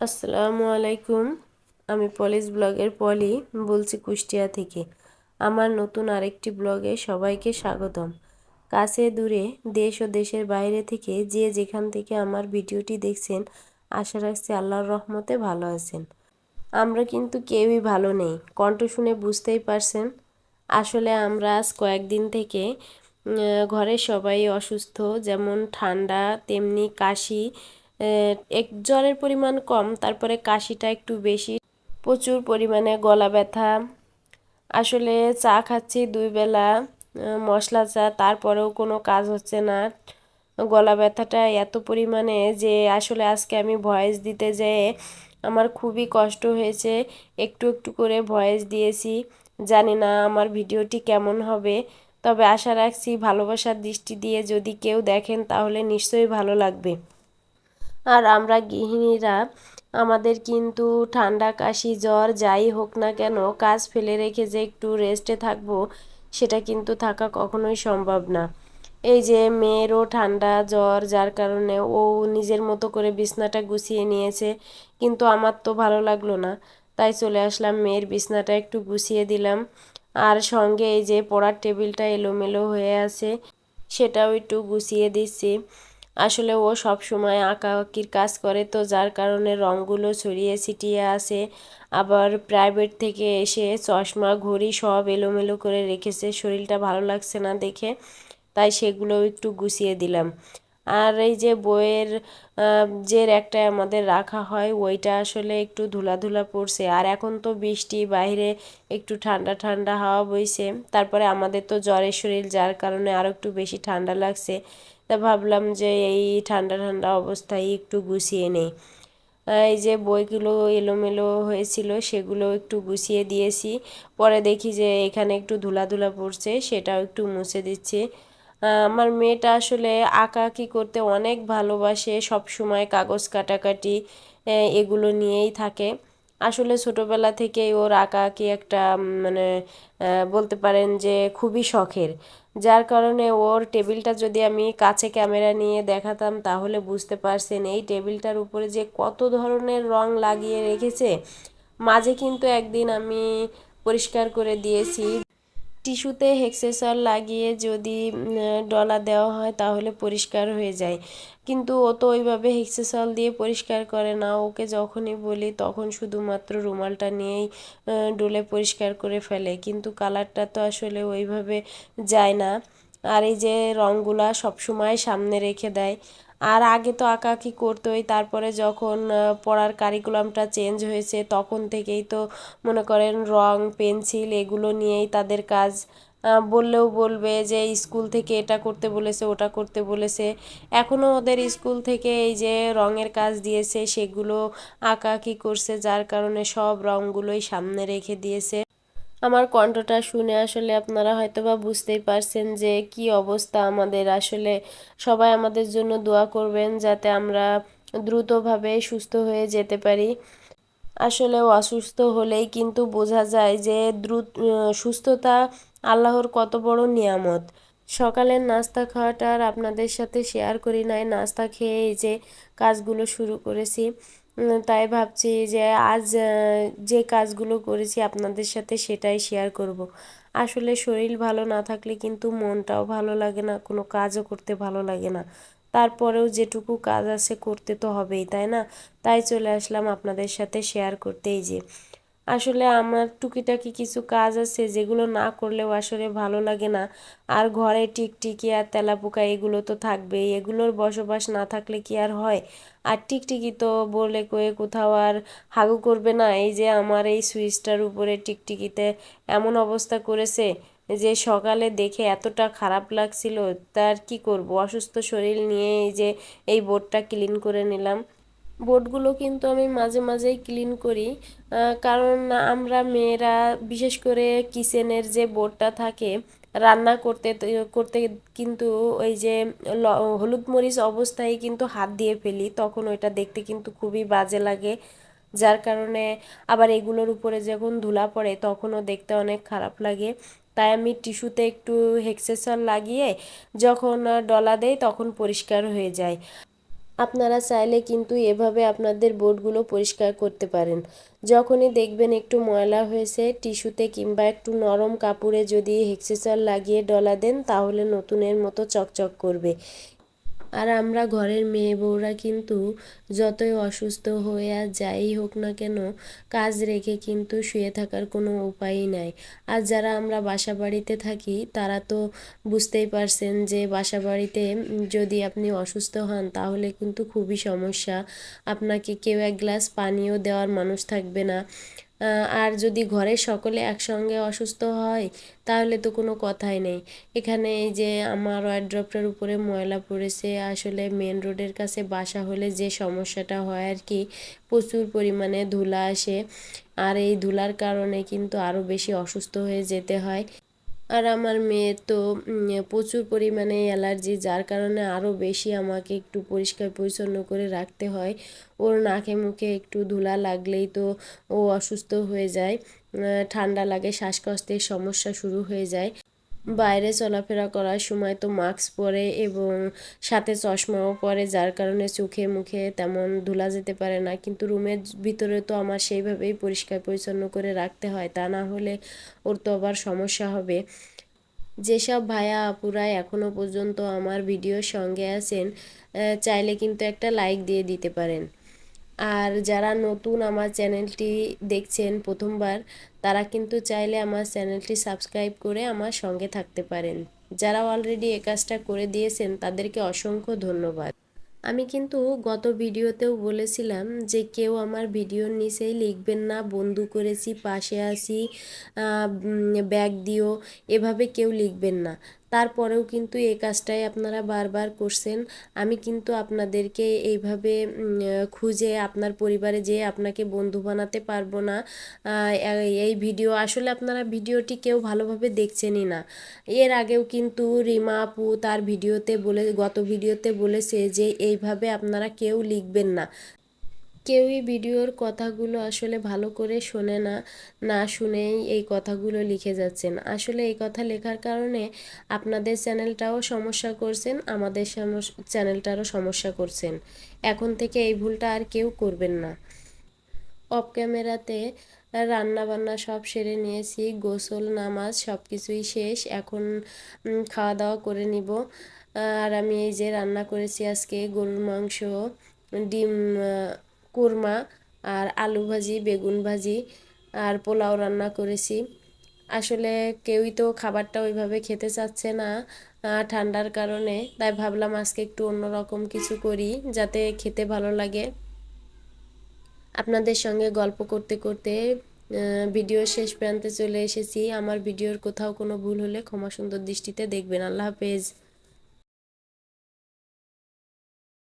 আসসালামু আলাইকুম, আমি পলিস ব্লগের পলি, বলছি কুষ্টিয়া থেকে। আমার নতুন আরেকটি ব্লগে সবাইকে স্বাগতম। কাছে দূরে, দেশ ও দেশের বাইরে থেকে যে যেখান থেকে আমার ভিডিওটি দেখছেন, আশা রাখছি আল্লাহর রহমতে ভালো আছেন। আমরা কিন্তু কেউই ভালো নেই, কণ্ঠ শুনে বুঝতেই পারছেন। আসলে আমরা আজ কয়েকদিন থেকে ঘরের সবাই অসুস্থ, যেমন ঠান্ডা, তেমনি কাশি এক জ্বরের পরিমাণ কম, তারপরে কাশিটা একটু বেশি, প্রচুর পরিমাণে গলা ব্যথা। আসলে চা খাচ্ছি দুই বেলা মশলা চা, তারপরেও কোনো কাজ হচ্ছে না। গলা ব্যথাটা এত পরিমাণে যে আসলে আজকে আমি ভয়েস দিতে যেয়ে আমার খুবই কষ্ট হয়েছে, একটু একটু করে ভয়েস দিয়েছি। জানি না আমার ভিডিওটি কেমন হবে, তবে আশা রাখছি ভালোবাসার দৃষ্টি দিয়ে যদি কেউ দেখেন তাহলে নিশ্চয়ই ভালো লাগবে। আর আমরা গৃহিণীরা, আমাদের কিন্তু ঠান্ডা কাশি জ্বর যাই হোক না কেন, কাজ ফেলে রেখে যে একটু রেস্টে থাকব, সেটা কিন্তু থাকা কখনোই সম্ভব না। এই যে মেয়েরও ঠান্ডা জ্বর, যার কারণে ও নিজের মতো করে বিছনাটা গুছিয়ে নিয়েছে, কিন্তু আমার তো ভালো লাগল না। তাই চলে আসলাম, মেয়ের বিছনাটা একটু গুছিয়ে দিলাম। আর সঙ্গে এই যে পড়ার টেবিলটা এলোমেলো হয়ে আছে, সেটাও একটু গুছিয়ে দিচ্ছি। আসলে ও সব সময় আঁকাআঁকির কাজ করে, তো যার কারণে রঙগুলো ছড়িয়ে ছিটিয়ে আসে। আবার প্রাইভেট থেকে এসে চশমা, ঘড়ি সব এলোমেলো করে রেখেছে। শরীরটা ভালো লাগছে না দেখে, তাই সেগুলো একটু গুছিয়ে দিলাম। আর এই যে বইয়ের যে একটা আমাদের রাখা হয়, ওইটা আসলে একটু ধুলাধুলা পড়ছে। আর এখন তো বৃষ্টি, বাইরে একটু ঠান্ডা ঠান্ডা হাওয়া বইছে। তারপরে আমাদের তো জ্বরের শরীর, যার কারণে আরও একটু বেশি ঠান্ডা লাগছে। তা ভাবলাম যে এই ঠান্ডা ঠান্ডা অবস্থায় একটু গুছিয়ে নেই। এই যে বইগুলো এলোমেলো হয়েছিল সেগুলো একটু গুছিয়ে দিয়েছি। পরে দেখি যে এখানে একটু ধুলাধুলা পড়ছে, সেটাও একটু মুছে দিচ্ছি। আমার মেয়েটা আসলে আঁকাআঁকি করতে অনেক ভালোবাসে সব সময় কাগজ কাটাকাটি এগুলো নিয়েই থাকে। আসলে ছোটোবেলা থেকেই ওর আঁকাআঁকি একটা মানে বলতে পারেন যে খুবই শখের। যার কারণে ওর টেবিলটা যদি আমি কাছে ক্যামেরা নিয়ে দেখাতাম, তাহলে বুঝতে পারছেন এই টেবিলটার উপরে যে কত ধরনের রং লাগিয়ে রেখেছে। মাঝে কিন্তু একদিন আমি পরিষ্কার করে দিয়েছি। টিস্যুতে হেক্সেসর লাগিয়ে যদি ডলা দেওয়া হয়, তাহলে পরিষ্কার হয়ে যায়। কিন্তু ও তো ওইভাবে হেক্সেসল দিয়ে পরিষ্কার করে না। ওকে যখনই বলি তখন শুধুমাত্র রুমালটা নিয়েই ডলে পরিষ্কার করে ফেলে। কিন্তু কালারটা তো আসলে ওইভাবে যায় না। আর এই যে রঙগুলা সবসময় সামনে রেখে দেয়। আর আগে তো আঁকাআঁকি করতোই। তারপরে যখন পড়ার কারিকুলামটা চেঞ্জ হয়েছে তখন থেকেই তো মনে করেন রং, পেন্সিল এগুলো নিয়েই তাদের কাজ। বললেও বলবে যে স্কুল থেকে এটা করতে বলেছে, ওটা করতে বলেছে। এখনও ওদের স্কুল থেকে এই যে রঙের কাজ দিয়েছে, সেগুলো আঁকাআঁকি করছে, যার কারণে সব রঙগুলোই সামনে রেখে দিয়েছে। আমার কণ্ঠটা শুনে আসলে আপনারা হয়তো বা বুঝতেই পারছেন যে কি অবস্থা আমাদের। আসলে সবাই আমাদের জন্য দোয়া করবেন যাতে আমরা দ্রুতভাবে সুস্থ হয়ে যেতে পারি। আসলে অসুস্থ হলেই কিন্তু বোঝা যায় যে দ্রুত সুস্থতা আল্লাহর কত বড় নিয়ামত। সকালের নাস্তা খাওয়াটা আর আপনাদের সাথে শেয়ার করি নাই, নাস্তা খেয়ে এই যে কাজগুলো শুরু করেছি। তাই ভাবছি যে আজ যে কাজগুলো করেছি আপনাদের সাথে সেটাই শেয়ার করব। আসলে শরীর ভালো না থাকলে কিন্তু মনটাও ভালো লাগে না, কোনো কাজও করতে ভালো লাগে না। তারপরেও যেটুকু কাজ আছে করতে তো হবেই, তাই না? তাই চলে আসলাম আপনাদের সাথে শেয়ার করতেই যে। আসলে আমার টুকিটাকি কিছু কাজ আছে যেগুলো না করলেও আসলে ভালো লাগে না। আর ঘরে টিকটিকি আর তেলাপোকা এগুলো তো থাকবেই, এগুলোর বসবাস না থাকলে কি আর হয়? আর টিকটিকি তো বলে কয়ে কোথাও আর হাগু করবে না। এই যে আমার এই সুইচটার উপরে টিকটিকিতে এমন অবস্থা করেছে যে সকালে দেখে এতটা খারাপ লাগছিল তার কি করব? অসুস্থ শরীর নিয়ে এই যে এই বোর্ডটা ক্লিন করে নিলাম। বোর্ডগুলো কিন্তু আমি মাঝে মাঝেই ক্লিন করি। কারণ আমরা মেয়েরা, বিশেষ করে কিচেনের যে বোর্ডটা থাকে, রান্না করতে করতে কিন্তু ওই যে হলুদ মরিচ অবস্থায় কিন্তু হাত দিয়ে ফেলি, তখন ওইটা দেখতে কিন্তু খুবই বাজে লাগে। যার কারণে আবার এগুলোর উপরে যখন ধুলা পড়ে, তখনও দেখতে অনেক খারাপ লাগে। তাই আমি টিস্যুতে একটু হেক্সেসর লাগিয়ে, যখন ডলা দেই, তখন পরিষ্কার হয়ে যায়। আপনারা চাইলে কিন্তু এভাবে আপনাদের বোর্ডগুলো পরিষ্কার করতে পারেন। যখনই দেখবেন একটু ময়লা হয়েছে, টিস্যুতে কিংবা একটু নরম কাপড়ে যদি হেক্সিসল লাগিয়ে ডলা দেন, তাহলে নতুনের মতো চকচক করবে। আর আমরা ঘরের মেয়ে বউরা কিন্তু যতই অসুস্থ হয়ে আর যাই হোক না কেন, কাজ রেখে কিন্তু শুয়ে থাকার কোনো উপায়ই নাই। আর যারা আমরা বাসা বাড়িতে থাকি, তারা তো বুঝতেই পারছেন যে বাসা বাড়িতে যদি আপনি অসুস্থ হন, তাহলে কিন্তু খুবই সমস্যা। আপনাকে কেউ এক গ্লাস পানিও দেওয়ার মানুষ থাকবে না। আর যদি ঘরে সকলে একসঙ্গে অসুস্থ হয়, তাহলে তো কোনো কথাই নেই। এখানে এই যে আমার ওয়ার্ড্রপটার উপরে ময়লা পড়েছে, আসলে মেন রোডের কাছে বাসা হলে যে সমস্যাটা হয় আর কি, প্রচুর পরিমাণে ধুলা আসে। আর এই ধুলার কারণে কিন্তু আরও বেশি অসুস্থ হয়ে যেতে হয়। আর আমার মেয়ের তো প্রচুর পরিমাণে অ্যালার্জি, যার কারণে আরও বেশি আমাকে একটু পরিষ্কার পরিচ্ছন্ন করে রাখতে হয়। ওর নাকে মুখে একটু ধুলা লাগলেই তো ও অসুস্থ হয়ে যায়। ঠান্ডা লাগে, শ্বাসকষ্টের সমস্যা শুরু হয়ে যায়। বাইরে চলাফেরা করার সময় তো মাস্ক পরে এবং সাথে চশমাও পরে, যার কারণে চোখে মুখে তেমন ধুলা যেতে পারে না। কিন্তু রুমের ভিতরে তো আমার সেইভাবেই পরিষ্কার পরিচ্ছন্ন করে রাখতে হয়, তা না হলে ওর তো আবার সমস্যা হবে। যেসব ভাইয়া আপুরা এখনও পর্যন্ত আমার ভিডিওর সঙ্গে আছেন চাইলে কিন্তু একটা লাইক দিয়ে দিতে পারেন। আর যারা নতুন আমার চ্যানেলটি দেখছেন প্রথমবার, তারা কিন্তু চাইলে আমার চ্যানেলটি সাবস্ক্রাইব করে আমার সঙ্গে থাকতে পারেন। যারা অলরেডি এ কাজটা করে দিয়েছেন, তাদেরকে অসংখ্য ধন্যবাদ। আমি কিন্তু গত ভিডিওতেও বলেছিলাম যে কেউ আমার ভিডিওর নিচেই লিখবেন না, বন্ধু করেছি, পাশে আসি ব্যাগ দিও, এভাবে কেউ লিখবেন না। তারপরেও কিন্তু এই কাজটাই আপনারা বারবার করছেন। আমি কিন্তু আপনাদেরকে এইভাবে খুঁজে আপনার পরিবারে যেয়ে আপনাকে বন্ধু বানাতে পারব না। এই ভিডিও, আসলে আপনারা ভিডিওটি কেউ ভালোভাবে দেখছেনই না। এর আগেও কিন্তু রিমা আপু তার ভিডিওতে বলে, গত ভিডিওতে বলেছে যে, এইভাবে আপনারা কেউ লিখবেন না। কেউই ভিডিওর কথাগুলো আসলে ভালো করে শোনে না না শুনেই এই কথাগুলো লিখে যাচ্ছেন। আসলে এই কথা লেখার কারণে আপনাদের চ্যানেলটাও সমস্যা করছেন, আমাদের চ্যানেলটারও সমস্যা করছেন। এখন থেকে এই ভুলটা আর কেউ করবেন না। অফ ক্যামেরাতে রান্না বান্না সব সেরে নিয়েছি, গোসল, নামাজ সব কিছুই শেষ, এখন খাওয়া দাওয়া করে নিব। আর আমি এই যে রান্না করেছি আজকে, গরুর মাংস, ডিম কোরমা আর আলু ভাজি, বেগুন ভাজি আর পোলাও রান্না করেছি। আসলে কেউই তো খাবারটা ওইভাবে খেতে চাচ্ছে না ঠান্ডার কারণে। তাই ভাবলাম আজকে একটু অন্যরকম কিছু করি যাতে খেতে ভালো লাগে। আপনাদের সঙ্গে গল্প করতে করতে ভিডিও শেষ প্রান্তে চলে এসেছি। আমার ভিডিওর কোথাও কোনো ভুল হলে ক্ষমা সুন্দর দৃষ্টিতে দেখবেন। আল্লাহ হাফেজ।